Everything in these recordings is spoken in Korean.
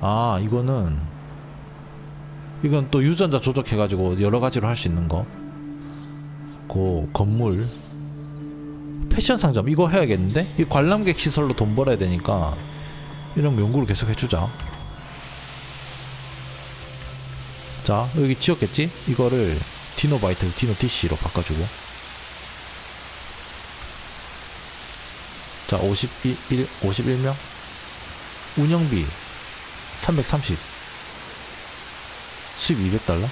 아 이거는 이건 또 유전자 조작해가지고 여러 가지로 할 수 있는 거. 고 건물 패션 상점 이거 해야겠는데 이 관람객 시설로 돈 벌어야 되니까 이런 거 연구를 계속 해주자. 자 여기 지었겠지? 이거를 디노바이트 디노 DC로 바꿔주고 자 51, 51명 운영비 330 수입 200달러?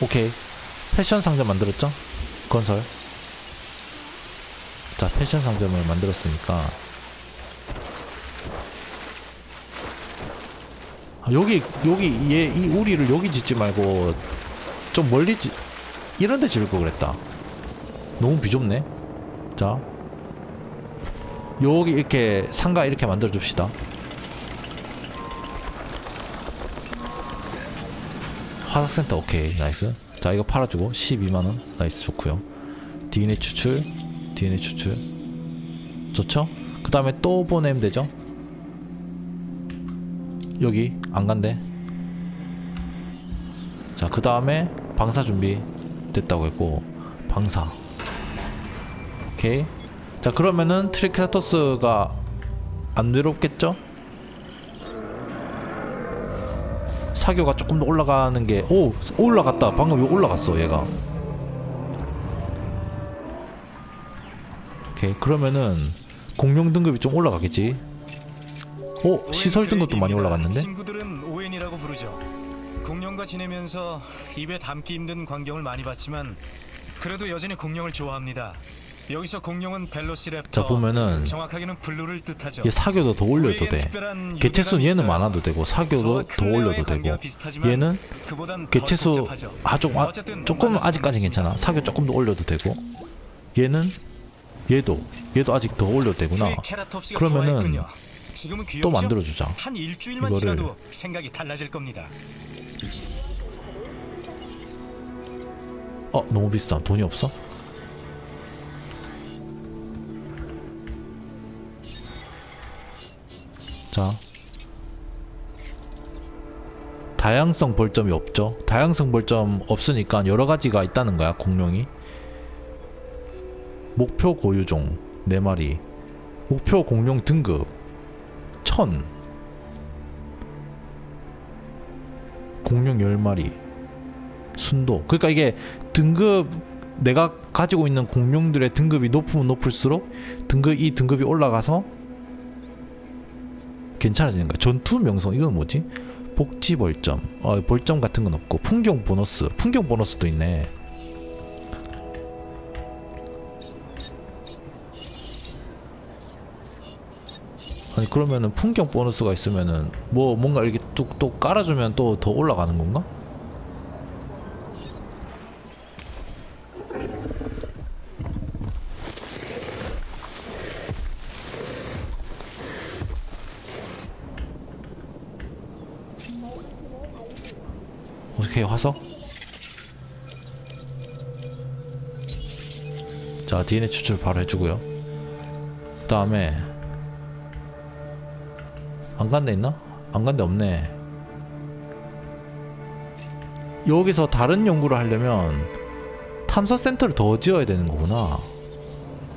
오케이. 패션 상점 만들었죠? 건설. 자 패션 상점을 만들었으니까. 아, 여기 여기 얘 이 우리를 여기 짓지 말고 좀 멀리 짓 이런 데 지을 거 그랬다 너무 비좁네. 자. 여기 이렇게 상가 이렇게 만들어 줍시다. 화석센터 오케이. 나이스. 자 이거 팔아주고. 12만원. 나이스. 좋고요. DNA 추출. DNA 추출. 좋죠? 그 다음에 또 보내면 되죠? 여기. 안 간대. 자그 다음에 방사 준비 됐다고 했고. 방사 오케이 자 그러면은 트리케라토스가 안 외롭겠죠? 사교가 조금 더 올라가는 게 오 올라갔다 방금 여기 올라갔어 얘가 오케이 그러면은 공룡 등급이 좀 올라가겠지 오 시설 등급도 많이 올라갔는데 친구들은 오엔이라고 부르죠. 공룡과 지내면서 입에 담기 힘든 광경을 많이 봤지만 그래도 여전히 공룡을 좋아합니다. 여기서 공룡은 벨로시랩터. 자 보면은 정확하게는 블루를 뜻하죠. 얘 사교도 더 올려도 돼 개체수 유대감이 얘는. 많아도 되고 사교도 더 올려도 되고 얘는 개체수 복잡하죠. 아 아, 조금 아직까지 괜찮아. 사교 조금 더 올려도 되고 얘는 얘도 얘도 아직 더 올려도 되구나 그러면은? 또 만들어 주자 한 일주일만 이거를- 지나도 생각이 달라질 겁니다. 어 너무 비싸 돈이 없어? 자. 다양성 벌점이 없죠. 다양성 벌점 없으니까 여러 가지가 있다는 거야 공룡이. 목표 고유종 4마리. 목표 공룡 등급 1000 공룡 10마리. 순도. 그러니까 이게 등급 내가 가지고 있는 공룡들의 등급이 높으면 높을수록 등급 이 등급이 올라가서 괜찮아지는 거야. 전투 명성 이건 뭐지? 복지 벌점. 어 벌점 같은 건 없고 풍경 보너스. 풍경 보너스도 있네. 아니 그러면은 풍경 보너스가 있으면은 뭐 뭔가 이렇게 뚝뚝 깔아주면 또 더 올라가는 건가? 어떻게 화석? 자 DNA 추출 바로 해주고요 그 다음에 안 간 데 있나? 안 간 데 없네 여기서 다른 연구를 하려면 탐사 센터를 더 지어야 되는 거구나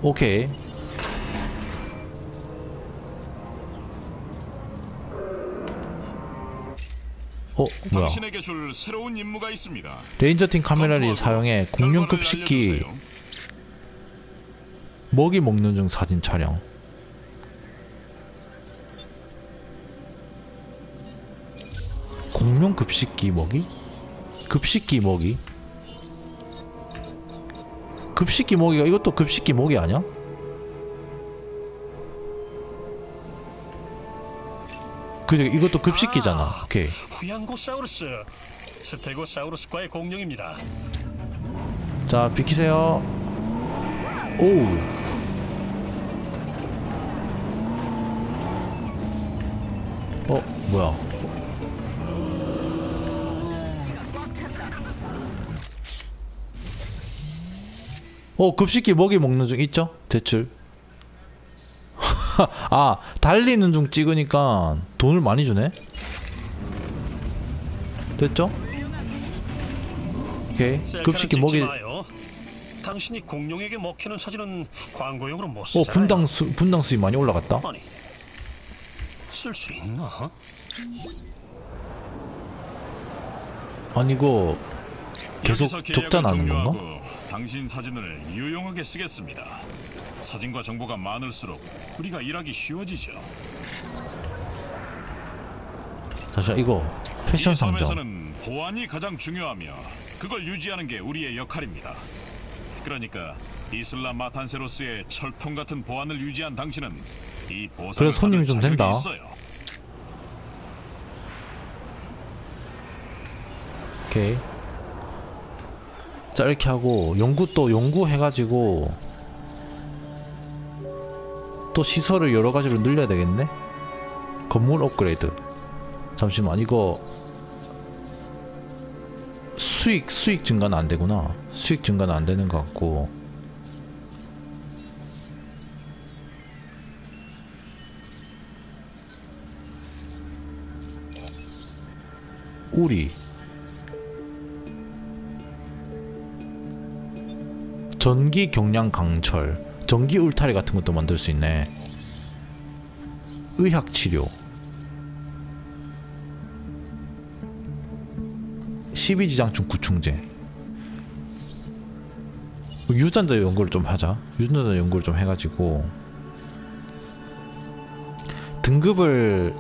오케이 어 뭐야 당신에게 줄 새로운 임무가 있습니다. 레인저팀 카메라를 사용해 공룡 결과를 급식기 알려주세요. 먹이 먹는 중 사진 촬영. 공룡 급식기 먹이? 급식기 먹이? 급식기 먹이가 이것도 급식기 먹이 아니야? 그죠 이것도 급식기잖아. 오케이. 후양고사우루스 스테고사우루스과의 공룡입니다. 자 비키세요. 오. 어 뭐야? 어 급식기 먹이 먹는 중 있죠? 대출. 아 달리는 중 찍으니까 돈을 많이 주네. 됐죠? 오케이 급식기 먹이. 당신이 공룡에게 먹히는 사진은 광고용으로 못어 쓰잖아요. 분당 수 분당 수익 많이 올라갔다. 아니 쓸 수 있나? 아니 이거 계속 여기서 계약을 적자 나는 건가? 종료하고 당신 사진을 유용하게 쓰겠습니다. 사진과 정보가 많을수록 우리가 일하기 쉬워지죠. 잠시만 이거 패션 이 상점. 섬에서는 보안이 가장 중요하며 그걸 유지하는 게 우리의 역할입니다. 그러니까 이슬람 마탄세로스의 철통 같은 보안을 유지한 당신은 이 보상을 그래, 손님이 받을 좀 자격이 된다. 있어요. 오케이. 자 이렇게 하고 연구 또 연구해가지고 또 시설을 여러 가지로 늘려야 되겠네. 건물 업그레이드. 잠시만 이거 수익 수익 증가는 안 되구나. 수익 증가는 안 되는 것 같고. 우리 전기 경량 강철, 전기 울타리 같은 것도 만들 수 있네. 의학 치료. 12지장충 구충제. 유전자 연구를 좀 하자. 유전자 연구를 좀 해가지고 등급을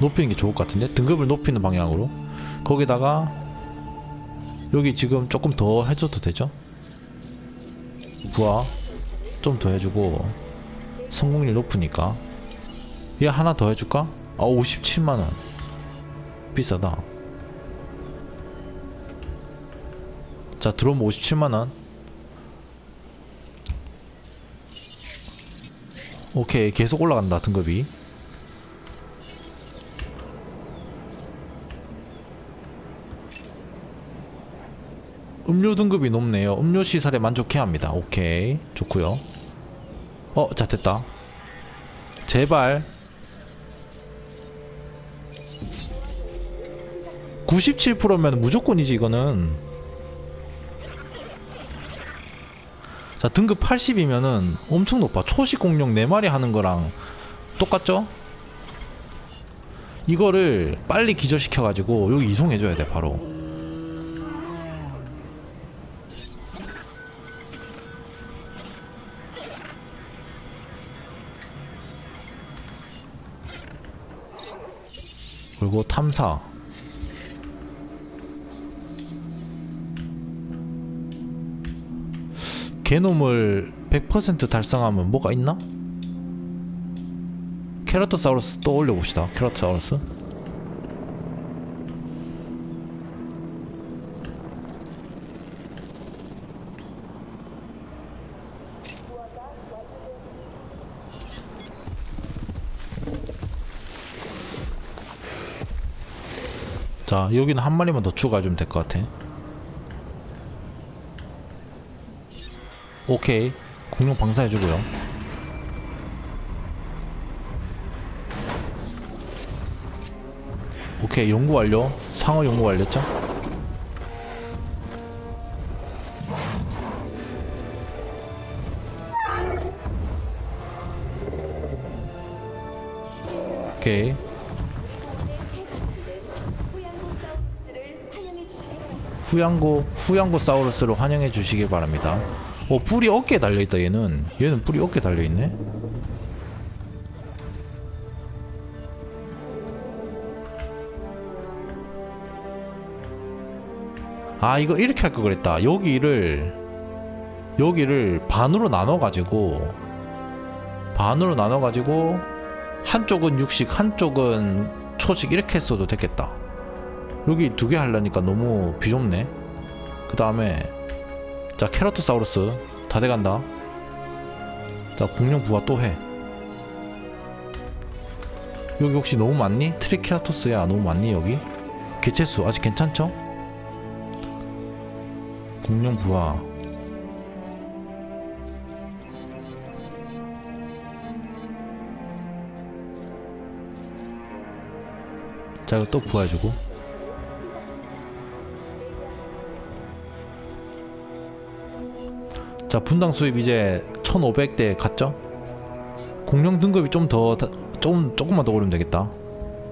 높이는 게 좋을 것 같은데 등급을 높이는 방향으로 거기다가 여기 지금 조금 더 해줘도 되죠? 부하 좀 더 해주고 성공률 높으니까. 얘 하나 더 해줄까? 아 57만원. 비싸다. 자 들어오면 57만원. 오케이 계속 올라간다 등급이 음료 등급이 높네요. 음료 시설에 만족해야 합니다. 오케이. 좋고요. 어, 자 됐다. 제발 97%면 무조건이지 이거는. 자 등급 80이면은 엄청 높아. 초식 공룡 4마리 하는 거랑 똑같죠? 이거를 빨리 기절시켜 가지고 여기 이송해 줘야 돼 바로. 그리고 탐사. 게놈을 100% 달성하면 뭐가 있나? 캐러토사우루스 또 올려봅시다. 캐러토사우루스 자 여기는 한 마리만 더 추가해주면 될 것 같아. 오케이. 공룡 방사해주고요. 오케이. 연구 완료. 상어 연구 완료죠? 오케이 후양고 후양고 사우루스로 환영해 주시길 바랍니다. 어 뿔이 어깨에 달려 있다 얘는 얘는 뿔이 어깨에 달려 있네. 아 이거 이렇게 할 걸 그랬다. 여기를 여기를 반으로 나눠 가지고 반으로 나눠 가지고 한쪽은 육식 한쪽은 초식 이렇게 했어도 됐겠다. 여기 두 개 하려니까 너무 비좁네 그 다음에 자 캐러트사우루스 다 돼간다 자 공룡 부하 또해 여기 혹시 너무 많니? 트리케라토스야 너무 많니 여기? 개체수 아직 괜찮죠? 공룡 부하 자 이거 또 부하해주고 자 분당 수입 이제 1500대 갔죠? 공룡 등급이 좀더좀 조금만 더 오르면 되겠다.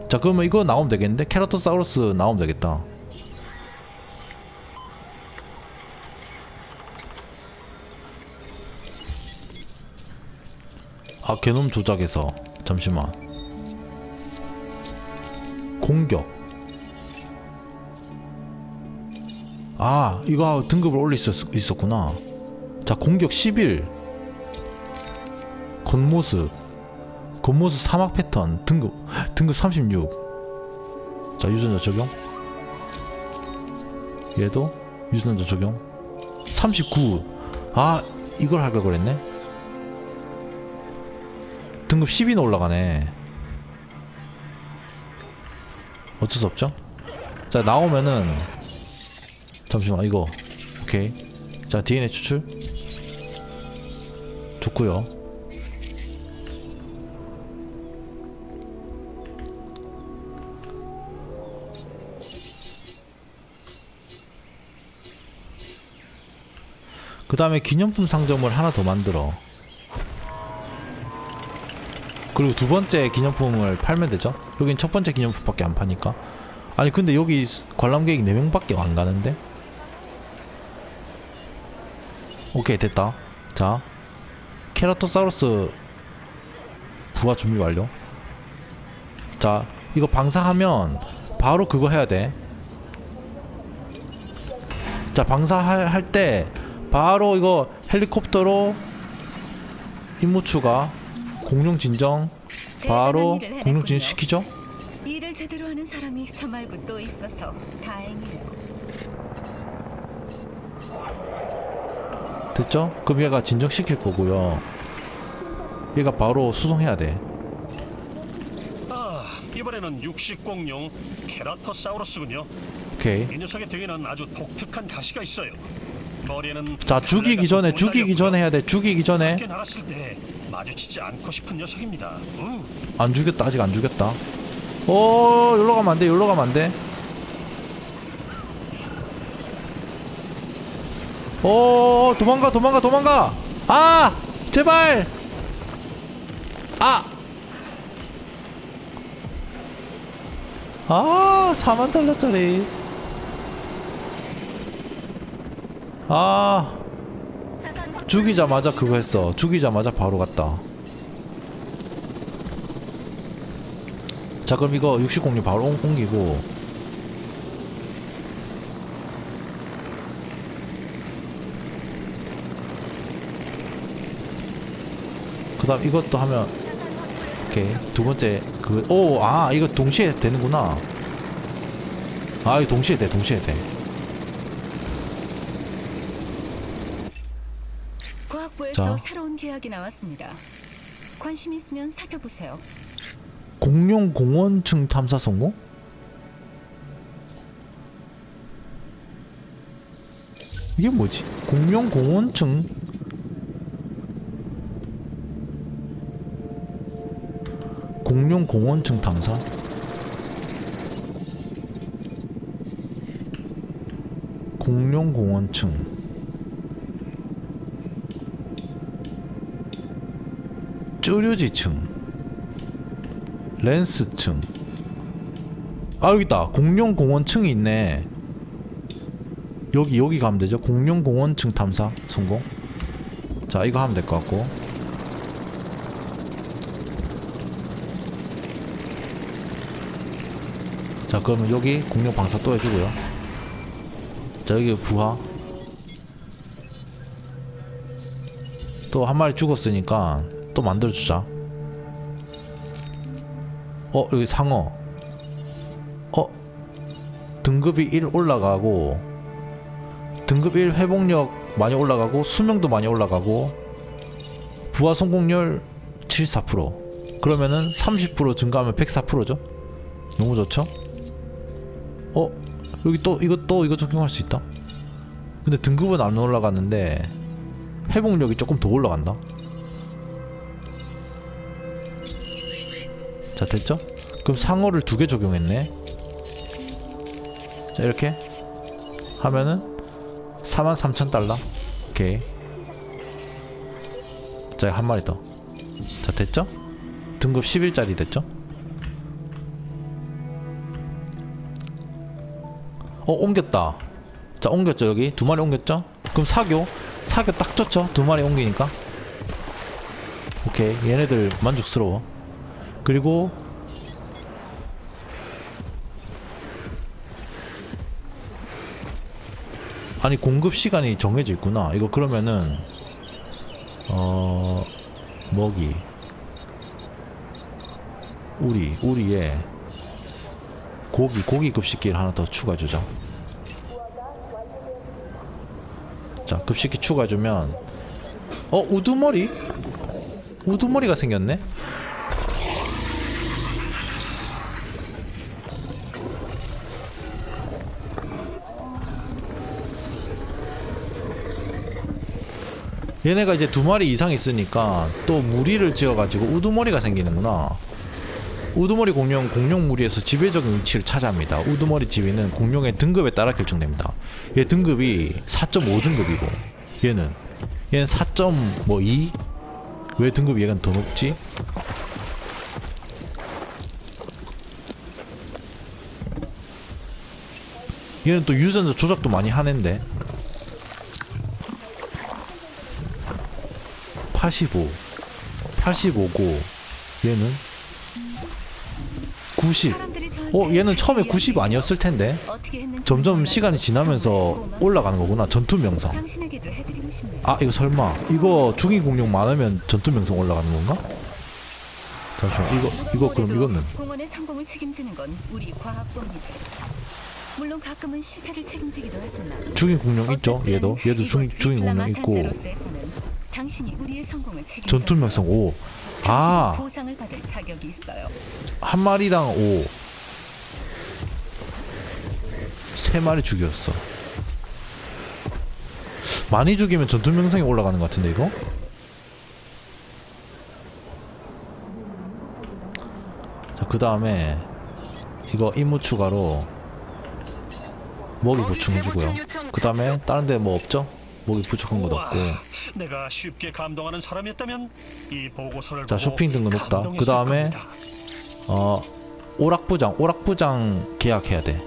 자 그러면 이거 나오면 되겠는데? 캐러토사우루스 나오면 되겠다. 아 개놈 조작에서. 잠시만. 공격. 아 이거 등급을 올릴 수 있- 있었구나 자 공격 11 겉모습. 겉모습 사막 패턴. 등급 등급 36자 유전자 적용. 얘도 유전자 적용. 39아 이걸 할걸 그랬네. 등급 10이나 올라가네. 어쩔 수 없죠? 자 나오면은 잠시만 이거. 오케이. 자 DNA 추출 좋고요. 그 다음에 기념품 상점을 하나 더 만들어. 그리고 두 번째 기념품을 팔면 되죠? 여긴 첫 번째 기념품밖에 안 파니까. 아니 근데 여기 관람객이 4명밖에 안 가는데? 오케이 됐다. 자 케라토사우루스 부화 준비 완료. 자 이거 방사하면 바로 그거 해야 돼자 방사할 할때 바로 이거 헬리콥터로 임무 추가 공룡 진정 바로 공룡 진정 해냈군요. 시키죠? 일을 제대로 하는 사람이 저 말고 또 있어서 다행이에요. 됐죠? 그럼 얘가 진정시킬 거고요 얘가 바로 수송해야 돼 아, 이번에는 육식 공룡 케라토사우루스군요. 오케이 이 녀석의 등에는 아주 독특한 가시가 있어요. 머리에는 자 죽이기 전에 죽이기 전에 해야 돼 죽이기 전에 밖에 나갔을 때 마주치지 않고 싶은 녀석입니다. 우. 안 죽였다 아직 안 죽였다 어 여기로 가면 안돼 여기로 가면 안돼 어 도망가 도망가 도망가 아 제발 아 아, 4만 달러짜리. 아, 죽이자마자 그거 했어. 죽이자마자 바로 갔다. 자, 그럼 이거 60공리 바로 옮- 옮기고. 그 다음 이것도 하면 오케이 두 번째 그 오 아 이거 동시에 되는구나 아 이거 동시에 돼 동시에 돼 과학부에서 자. 새로운 계약이 나왔습니다. 관심 있으면 살펴보세요. 공룡 공원층 탐사 성공 이게 뭐지 공룡 공원층 공룡 공원층 탐사 공룡 공원층. 쭈류지층. 렌스층. 아 여기 있다. 공룡 공원층이 있네. 여기 여기 가면 되죠? 공룡 공원층 탐사 성공? 자 이거 하면 될 것 같고 자 그러면 여기 공룡 방사 또 해주고요. 자 여기 부하. 또 한 마리 죽었으니까 또 만들어주자. 어 여기 상어. 어 등급이 1 올라가고 등급 1 회복력 많이 올라가고 수명도 많이 올라가고 부하 성공률 74% 그러면은 30% 증가하면 104%죠? 너무 좋죠 어? 여기 또또 이거 적용할 수 있다? 근데 등급은 안 올라갔는데 회복력이 조금 더 올라간다? 자 됐죠? 그럼 상어를 두 개 적용했네. 자 이렇게 하면은 43,000달러. 오케이. 자 한 마리 더자 됐죠? 등급 11짜리 됐죠? 어 옮겼다. 자 옮겼죠 여기? 두 마리 옮겼죠? 그럼 사교? 사교 딱 좋죠? 두 마리 옮기니까? 오케이. 얘네들 만족스러워. 그리고 아니 공급 시간이 정해져 있구나. 이거 그러면은 어 먹이. 우리 우리에 고기 고기 급식기를 하나 더 추가해 주자 자 급식기 추가해 주면 어 우두머리? 우두머리가 생겼네? 얘네가 이제 두 마리 이상 있으니까 또 무리를 지어가지고 우두머리가 생기는구나. 우두머리 공룡 공룡 무리에서 지배적인 위치를 차지합니다. 우두머리 지위는 공룡의 등급에 따라 결정됩니다. 얘 등급이 4.5등급이고 얘는 얘는 4.2? 왜 등급이 얘가 더 높지? 얘는 또 유전자 조작도 많이 하는데 85 85고 얘는 90 사람들이 저한테 어 얘는 처음에 자기 90 이야기를 아니었을 텐데 점점. 시간이 지나면서. 올라가는 거구나 전투 명성. 아 이거 설마 이거 중위 공룡 많으면 전투 명성 올라가는 건가? 잠시만 이거 이거 그럼 이거는 공원의 성공을 책임지는 건 우리 과학부입니다. 물론 가끔은 실패를 책임지기도 하지만 중위 공룡 있죠 얘도 얘도 중 이곳 중위 공룡 있고 당신이 우리의 성공을 책임져 전투 명성 5 아, 보상을 받을 자격이 있어요. 한 마리당 5. 세 마리 죽였어. 많이 죽이면 전투 명성이 올라가는 것 같은데 이거? 자, 그 다음에 이거 임무 추가로 먹이 보충해 주고요. 그 다음에 다른 데 뭐 없죠? 먹이 부족한 것도 없고. 내가 쉽게 감동하는 사람이었다면 이 보고서를 자, 쇼핑 등급 높다. 그 다음에. 어 오락부장 오락부장 계약해야 돼.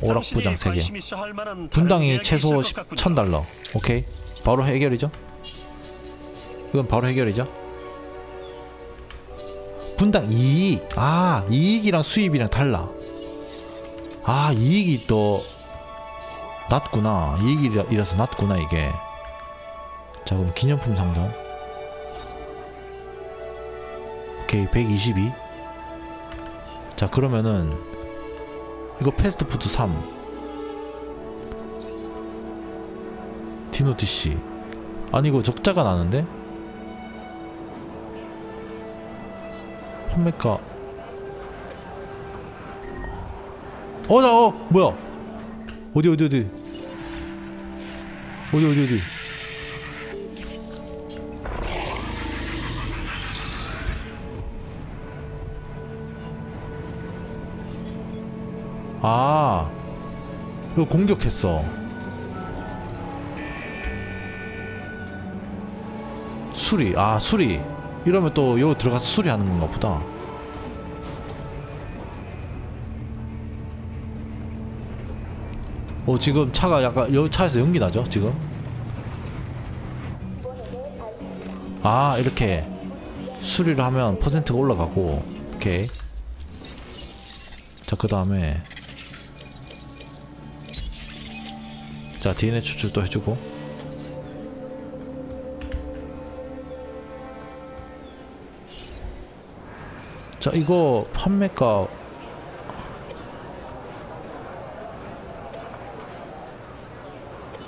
오락부장 당신이 3개 관심 있어 할 만한 다른 분당이 최소 있을 것 10, 같군요. 1000달러 오케이 바로 해결이죠 이건 바로 해결이죠 분당 이익 아 이익이랑 수입이랑 달라 아 이익이 또 낮구나. 이익이라서 낮구나 이게. 자 그럼 기념품 상점 오케이 122. 자 그러면은 이거 패스트푸드 3 디노티씨. 아니 이거 적자가 나는데? 판매가. 어나 어 뭐야 어디 어디 어디? 어디 어디 어디? 아 이거 공격했어. 수리. 아 수리. 이러면 또 여기 들어가서 수리하는 건가 보다 어 지금 차가 약간 여기 차에서 연기 나죠 지금? 아 이렇게 수리를 하면 퍼센트가 올라가고 오케이. 자 그 다음에. 자 DNA 추출도 해주고. 자 이거 판매가